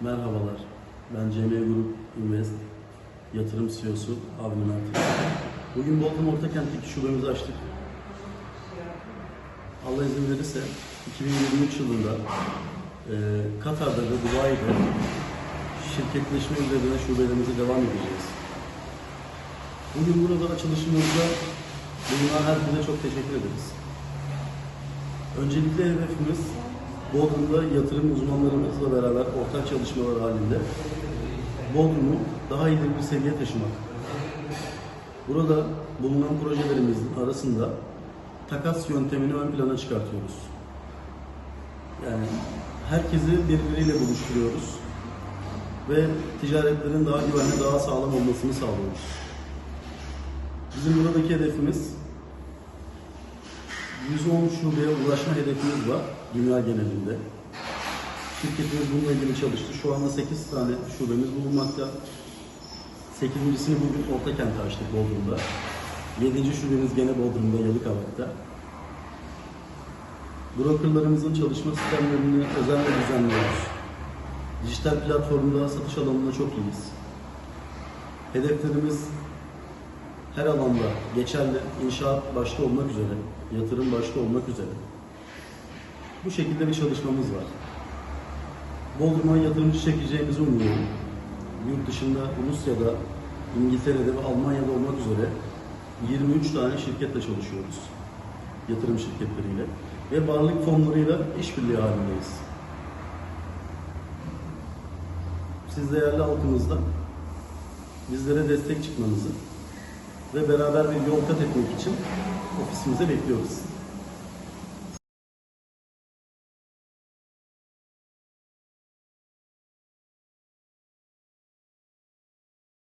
Merhabalar. Ben CM Grup Invest yatırım CEO'su Avni Mert. Bugün Bodrum Ortakent'teki şubemizi açtık. Allah izin verirse 2023 yılında e, Katar'da ve Dubai'de şirketleşme üzerine şubelerimize devam edeceğiz. Bugün burada açılışımızda bulunan herkese çok teşekkür ederiz. Öncelikle hedefimiz Bodrum'da yatırım uzmanlarımızla beraber ortak çalışmalar halinde Bodrum'u daha ileri bir seviyeye taşımak. Burada bulunan projelerimizin arasında takas yöntemini ön plana çıkartıyoruz. Yani herkesi birbiriyle buluşturuyoruz ve ticaretlerin daha güvenli, daha sağlam olmasını sağlıyoruz. Bizim buradaki hedefimiz 110 şubeye ulaşma hedefimiz var dünya genelinde. Şirketimiz bununla ilgili çalıştı. Şu anda 8 tane şubemiz bulunmakta. 8.sini bugün Ortakent'te açtık Bodrum'da. 7. şubemiz gene Bodrum'da, Yalıkavak'ta. Brokerlarımızın çalışma sistemlerini özenle düzenliyoruz. Dijital platformda satış alanında çok iyiyiz. Hedeflerimiz her alanda geçerli, inşaat başta olmak üzere, yatırım başta olmak üzere. Bu şekilde bir çalışmamız var. Bodrum'a yatırımcı çekeceğimizi umuyorum. Yurt dışında, Rusya'da, İngiltere'de ve Almanya'da olmak üzere 23 tane şirketle çalışıyoruz. Yatırım şirketleriyle. Ve varlık fonlarıyla işbirliği halindeyiz. Siz değerli halkımızda bizlere destek çıkmanızı ve beraber bir yol kat etmek için ofisimize bekliyoruz.